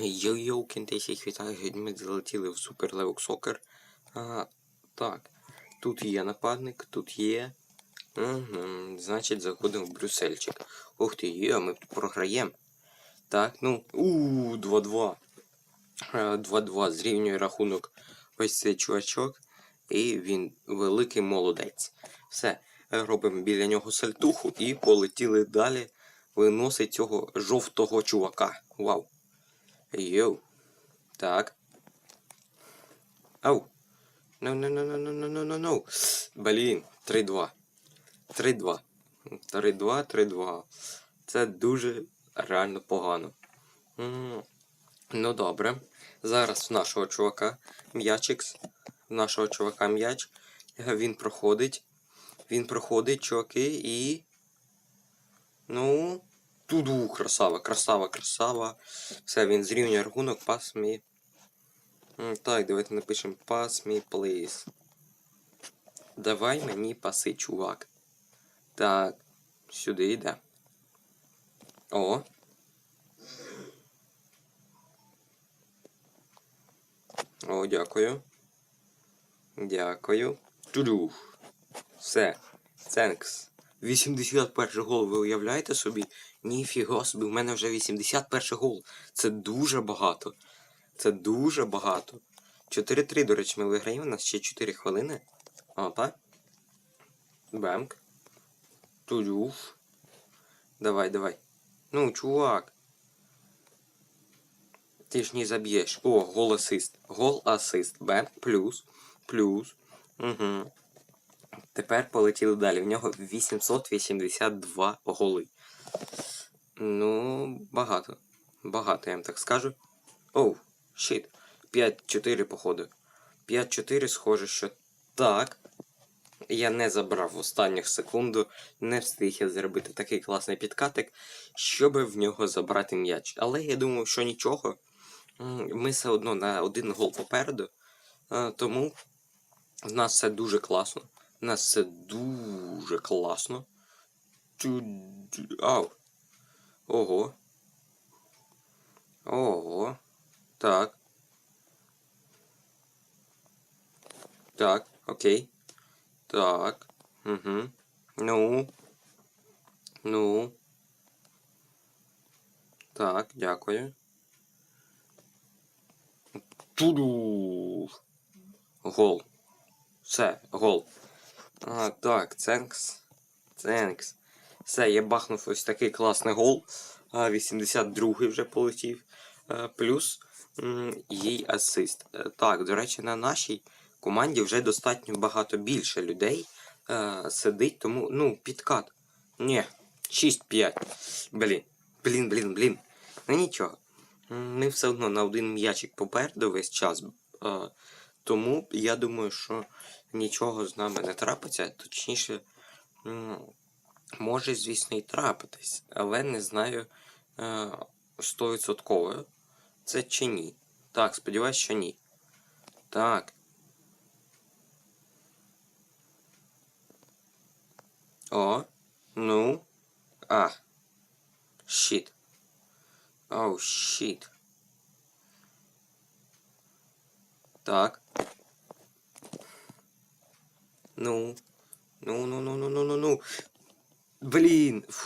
Йо-йо, кінти всіх вітаю, ми залетіли в Level Soccer. А, так, тут є нападник, тут є. Угу, значить, заходимо в Брюссельчик. Ух ти, є, ми програємо. Так, ну. у 2-2. Е, 2-2 зрівнює рахунок ось цей чувачок. І він великий молодець. Все, робимо біля нього сальтуху і полетіли далі. Виносить цього жовтого чувака. Вау. Йоу. Так. Ау. Ну, ну, ну, ну, ну, ну, ну, ну. Блін, 3-2. 3-2. 3-2, 3-2. Це дуже реально погано. М, Ну добре. Зараз в нашого чувака м'ячикс. В нашого чувака м'яч. Він проходить. Він проходить, чуваки, і. Ну. Туду, красава, красава, красава. Все, він зрівнює рахунок, pass me. М, Так, давайте напишемо pass me, please. Давай мені паси, чувак. Так, сюди йде. О. О, дякую. Дякую. Туду. Все. Thanks. 81 гол, ви уявляєте собі? Ніфіга собі, у мене вже 81 гол. Це дуже багато. Це дуже багато. 4-3, до речі, ми виграємо, у нас ще 4 хвилини. О, так? Бемк. Тудюф. Давай, давай. Ну, чувак. Ти ж не заб'єш. О, гол асист. Гол асист. Бемк. Плюс. Плюс. Угу. Тепер полетіли далі. В нього 882 голи. Ну, багато. Багато, я вам так скажу. Оу, щит. 5-4, походу. 5-4, схоже, що так. Я не забрав в останню секунду, не встиг я зробити такий класний підкатик, щоб в нього забрати м'яч. Але я думав, що нічого. Ми все одно на один гол попереду. Е, Тому в нас все дуже класно. У нас все дуже класно. Ау. Ого. Ого. Так. Так, окей. Так. Угу. Ну. Ну. Так, дякую. Туду. Гол. Все, гол. А, так, ценкс. Ценкс. Все, я бахнув ось такий класний гол. 82-й вже полетів. Плюс їй асист. Е, Так, до речі, на нашій команді вже достатньо багато більше людей е, сидить, тому, ну, підкат. Ні, 6-5. Блін, блін, блін, блін. Ну нічого. Ми все одно на один м'ячик попереду весь час. Е, тому я думаю, що нічого з нами не трапиться. Точніше, може, звісно, і трапитись, але не знаю е, стовідсотково це чи ні. Так, сподіваюсь, що ні. Так. О, ну. А. Щит. Оу, щит. Так. Ну. Ну, ну, ну, ну, ну, ну, ну.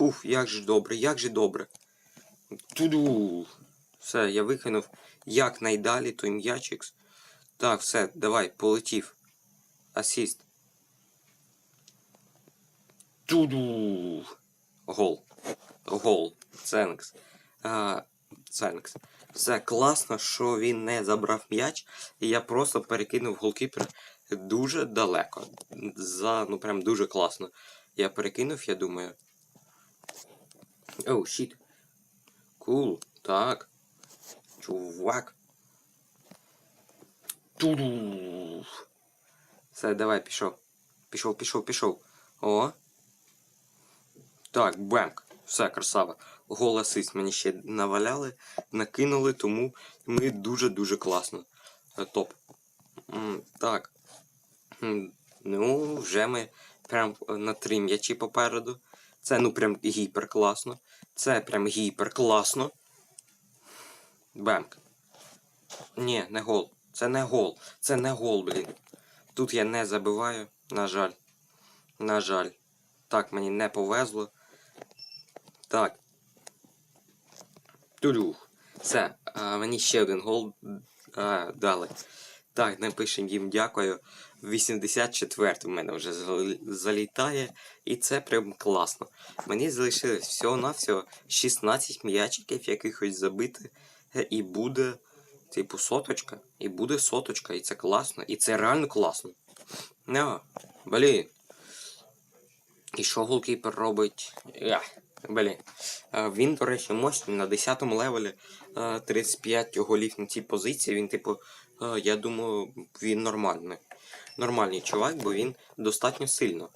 Блін, як же добре, як же добре. Туду. Все, я викинув якнайдалі той м'ячик. Так, все, давай, полетів. Асіст. Туду. Гол. Гол. Ценкс. А, Ценкс. Все класно, що він не забрав м'яч, і я просто перекинув голкіпер дуже далеко. За, ну прям дуже класно. Я перекинув, я думаю. Оу, щіт. Кул. Так. Чувак. Туду. Все, давай, пішов. Пішов, пішов, пішов. О. Так, бемк. Все, красава. Гол мені ще наваляли, накинули, тому ми дуже-дуже класно. Е, Топ. Так. Ну, вже ми прям е, на три м'ячі попереду. Це ну прям гіпер класно. Це прям гіпер класно. Бемк. Ні, не гол. Це не гол. Це не гол, блін. Тут я не забиваю, на жаль. На жаль. Так, мені не повезло. Так. Тулюх. Все, а, мені ще один гол а, дали. Так, напишемо їм дякую. 84 в мене вже залітає. І це прям класно. Мені залишилось всього-навсього 16 м'ячиків якихось забити. Е, І буде, типу, соточка. І буде соточка. І це класно. І це реально класно. Не, блін. І що голкіпер робить? Я, блін. Е, Він, до речі, мощний на 10 левелі е, 35 голів на цій позиції. Він, типу, е, я думаю, він нормальний. Нормальний чувак, бо він достатньо сильно.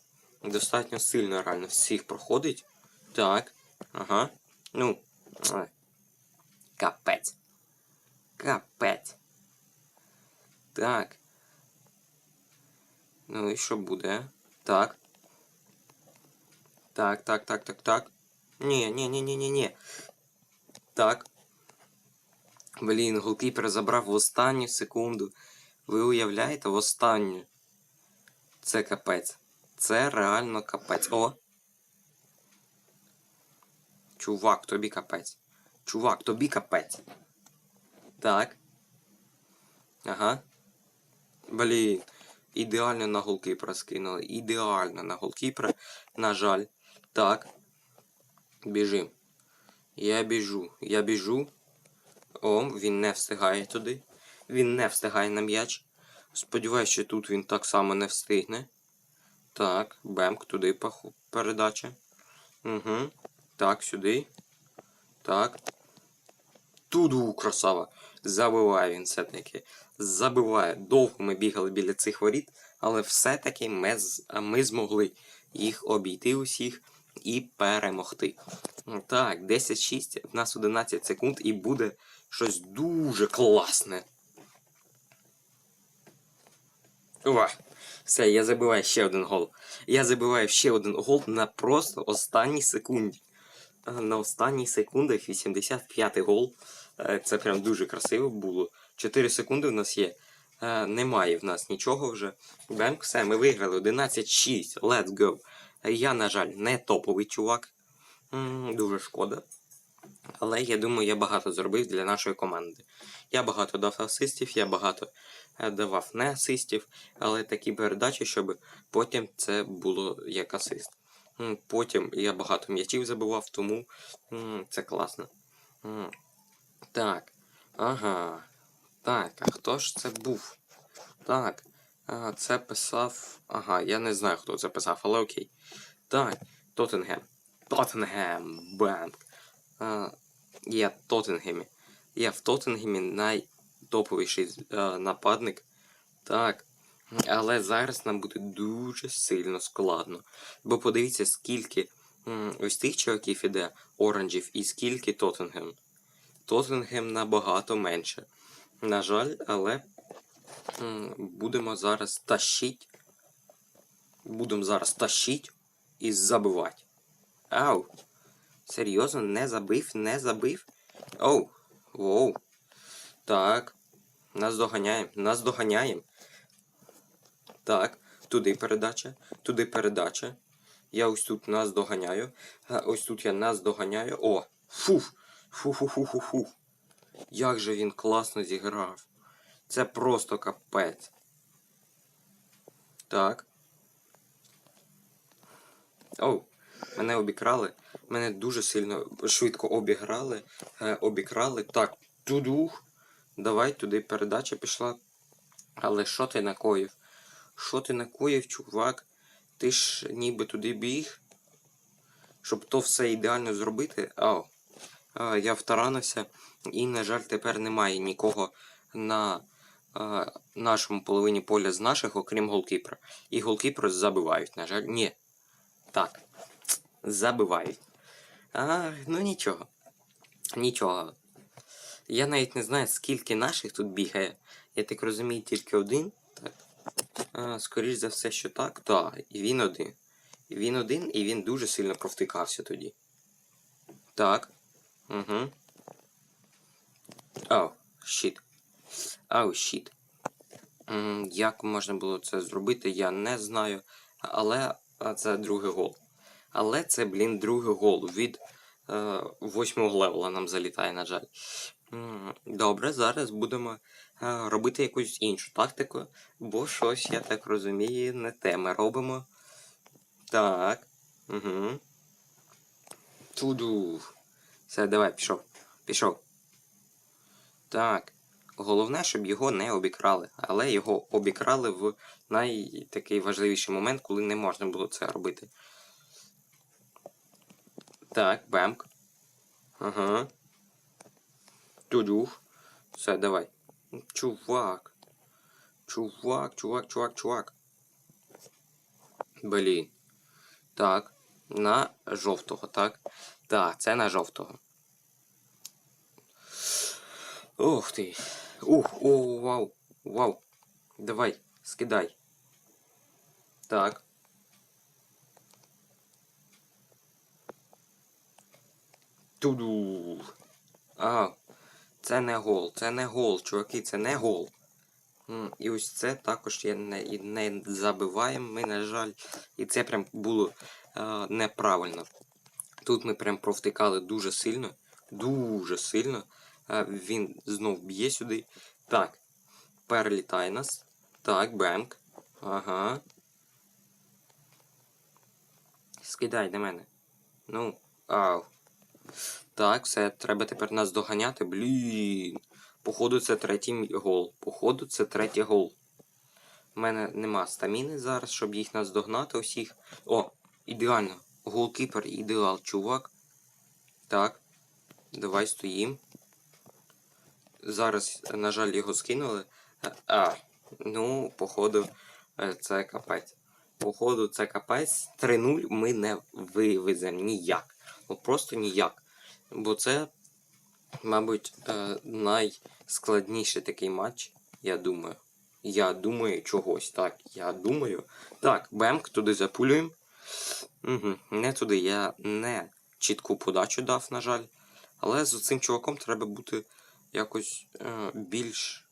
Достатньо сильно реально всіх проходить. Так. Ага. Ну. е, Капець. Капець. Так. Ну і що буде? Так. Так, так, так, так, так. Ні, ні, ні, ні, ні, ні. Так. Блін, голкіпер забрав в останню секунду. Ви уявляєте, в останню. Це капець. Це реально капець. О! Чувак, тобі капець. Чувак, тобі капець. Так. Ага. Блін. Ідеально на голкіпера скинули. Ідеально на голкіпера. На жаль. Так. Біжим. Я біжу. Я біжу. О, він не встигає туди. Він не встигає на м'яч. Сподіваюсь, що тут він так само не встигне. Так, бемк, туди передача. Угу. Так, сюди. Так. Туду, красава. Забиває він все-таки. Забиває. Довго ми бігали біля цих воріт, але все-таки ми, ми змогли їх обійти усіх і перемогти. Так, 10-6, в нас 11 секунд і буде щось дуже класне. О, все, я забиваю ще один гол. Я забиваю ще один гол на просто останній секунді. Е, На останній секундах 85-й гол. Е, Це прям дуже красиво було. 4 секунди в нас є. Е, Немає в нас нічого вже. Бемк, все, ми виграли 11-6. Let's go. Я, на жаль, не топовий чувак. Дуже шкода. Але я думаю, я багато зробив для нашої команди. Я багато дав асистів, я багато е, давав не асистів, але такі передачі, щоб потім це було як асист. Потім я багато м'ячів забивав, тому це класно. Так. Ага. Так, а хто ж це був? Так. Це писав. Ага, я не знаю, хто це писав, але окей. Так, Тоттенгем. Тоттенгем. Банк. Я в Тоттенгемі. Я в Тоттенгемі найтоповіший е, нападник. Так. Але зараз нам буде дуже сильно складно. Бо подивіться, скільки ось тих чуваків іде оранжів і скільки Тоттенгем. Тоттенгем набагато менше. На жаль, але будемо зараз тащить. Будемо зараз тащить і забивати. Ау! Серйозно, не забив, не забив. Оу, воу. Так. Нас доганяємо, нас доганяємо. Так, туди передача, туди передача. Я ось тут нас доганяю. А ось тут я нас доганяю. О! Фуф! Фу-фу-фу-фу-фу. Як же він класно зіграв. Це просто капець. Так. Оу, мене обікрали. Мене дуже сильно швидко обіграли. Е, обікрали. Так, тудух. Давай туди передача пішла. Але що ти накоїв? Що ти накоїв, чувак? Ти ж ніби туди біг. Щоб то все ідеально зробити. Ау. А, я втаранився. І, на жаль, тепер немає нікого на нашому половині поля з наших, окрім голкіпера. І голкіпера забивають, на жаль. Ні. Так. Забивають. А, ну нічого. Нічого. Я навіть не знаю, скільки наших тут бігає. Я так розумію, тільки один. Так. А, скоріш за все, що так. Так, і він один. І він один, і він дуже сильно провтикався тоді. Так. Угу. А. щит. Ау, щит. Як можна було це зробити, я не знаю. Але це другий гол. Але це, блін, другий гол від е, восьмого левела нам залітає, на жаль. Добре, зараз будемо е, робити якусь іншу тактику, бо щось, я так розумію, не те ми робимо. Так. Угу. Туду. Все, давай, пішов. Пішов. Так. Головне, щоб його не обікрали. Але його обікрали в найтакий важливіший момент, коли не можна було це робити. Так, бемк. Ага. Тудух. Все, давай. Чувак. Чувак, чувак, чувак, чувак. Блін. Так. На жовтого, так? Так, це на жовтого. Ух ти. Ух, о, вау. Вау. Давай, скидай. Так. Туду. А, це не гол, це не гол, чуваки, це не гол. І ось це також я не, не забиваємо, ми, на жаль. І це прям було е, неправильно. Тут ми прям провтикали дуже сильно. Дуже сильно. Він знов б'є сюди. Так. Перелітає нас. Так, бемк. Ага. Скидай до мене. Ну, ау. Так, все, треба тепер нас доганяти. Блін. Походу, це третій гол. Походу, це третій гол. У мене нема стаміни зараз, щоб їх наздогнати усіх. О, ідеально. Голкіпер ідеал, чувак. Так. Давай стоїм. Зараз, на жаль, його скинули. А, ну, походу, е, це капець. Походу, це капець. 3-0 ми не вивеземо ніяк. Ну просто ніяк. Бо це, мабуть, е, найскладніший такий матч, я думаю. Я думаю чогось, так. Я думаю. Так, бемк, туди запулюємо. Угу, не туди. Я не чітку подачу дав, на жаль. Але з цим чуваком треба бути якось е, більш.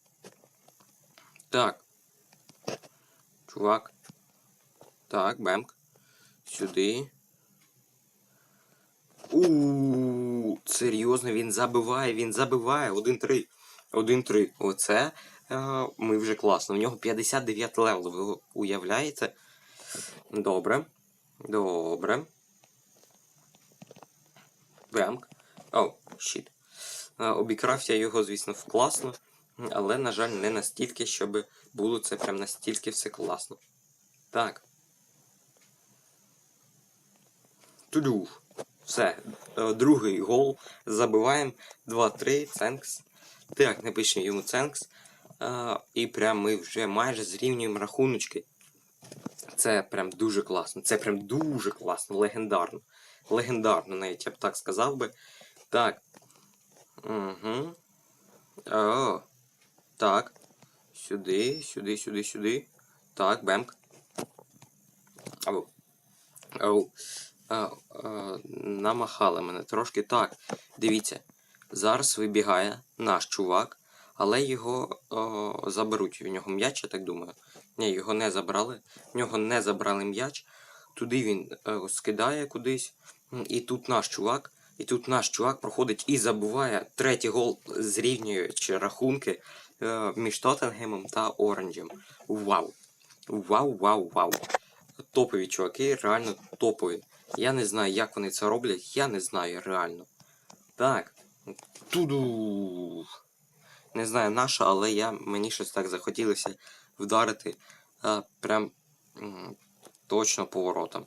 Так. Чувак. Так, бемк. Сюди. У серйозно, він забиває, він забиває. 1-3. 1-3. Оце е, ми вже класно. У нього 59 левел, ви уявляєте? Добре. Добре. Бемк. О, щит. Е, Обікрав я його, звісно, класно, але, на жаль, не настільки, щоб було це прям настільки все класно. Так. Тудух. Все. Е, Другий гол. Забиваємо. 2-3. Ценкс. Так, напишемо йому Ценкс. Е, І прям ми вже майже зрівнюємо рахуночки. Це прям дуже класно. Це прям дуже класно, легендарно. Легендарно, навіть я б так сказав би. Так. Угу. О. Так. Сюди, сюди, сюди, сюди. Так, бемк. Ау. Ау. А, а, намахали мене трошки. Так, дивіться. Зараз вибігає наш чувак, але його о, заберуть. В нього м'яч, я так думаю. Ні, його не забрали. В нього не забрали м'яч. Туди він е, скидає кудись. І тут наш чувак. І тут наш чувак проходить і забуває третій гол, зрівнюючи рахунки е, між Тоттенгемом та Оранжем. Вау! Вау, вау, вау. Топові чуваки, реально топові. Я не знаю, як вони це роблять, я не знаю реально. Так. Туду. Не знаю наша, але я, мені щось так захотілося вдарити а, прям м, точно поворотом.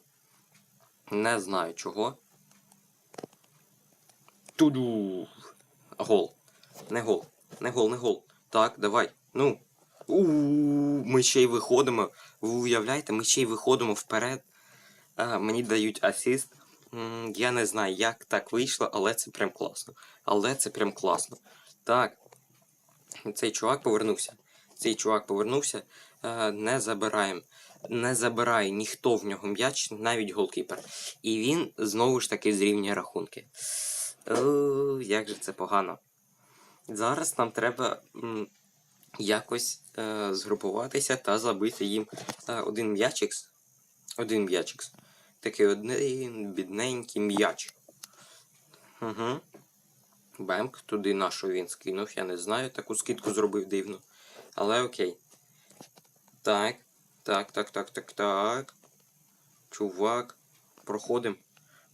Не знаю чого. Туду. Гол. Не гол. Не гол, не гол. Так, давай. Ну. у ми ще й виходимо. Ви уявляєте, ми ще й виходимо вперед. А, мені дають асіст. М, Я не знаю, як так вийшло, але це прям класно. Але це прям класно. Так. Цей чувак повернувся. Цей чувак повернувся. Е, Не забираємо. Не забирає ніхто в нього м'яч, навіть голкіпер. І він знову ж таки зрівнює рахунки. Як же це погано. Зараз нам треба м, якось е, згрупуватися та забити їм е, один м'ячик. Один м'ячик. Такий один бідненький м'яч. Угу. Бемк, туди нашу він скинув, я не знаю, таку скидку зробив дивно. Але окей. Так, так, так, так, так, так. Чувак. Проходим.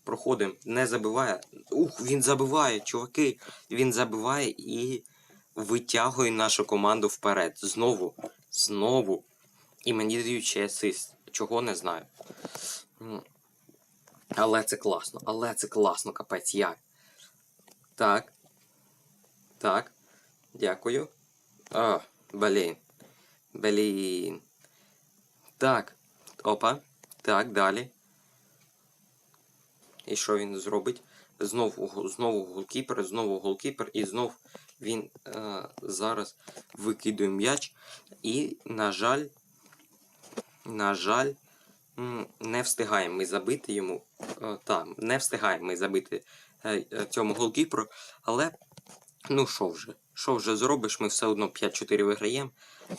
Проходим. Не забиває. Ух, він забиває, чуваки. Він забиває і витягує нашу команду вперед. Знову. Знову. І мені дають ще асист. Чого не знаю. Але це класно. Але це класно, капець як. Так. Так. Дякую. А, блін. Блін. Так. Опа. Так, далі. І що він зробить? Знову, знову голкіпер, знову голкіпер, і знов він е, зараз викидує м'яч. І, на жаль, на жаль, не встигаємо ми забити йому. Е, та, не встигаємо ми забити е, е, цьому голкіперу, але ну що вже? Що вже зробиш? Ми все одно 5-4 виграємо.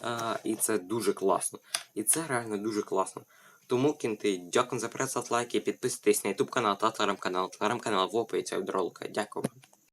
А, і це дуже класно. І це реально дуже класно. Тому кінти, дякую за перегляд, лайки, підписуйтесь на YouTube канал та телеграм-канал. Телеграм-канал в описі цього ролика. Дякую.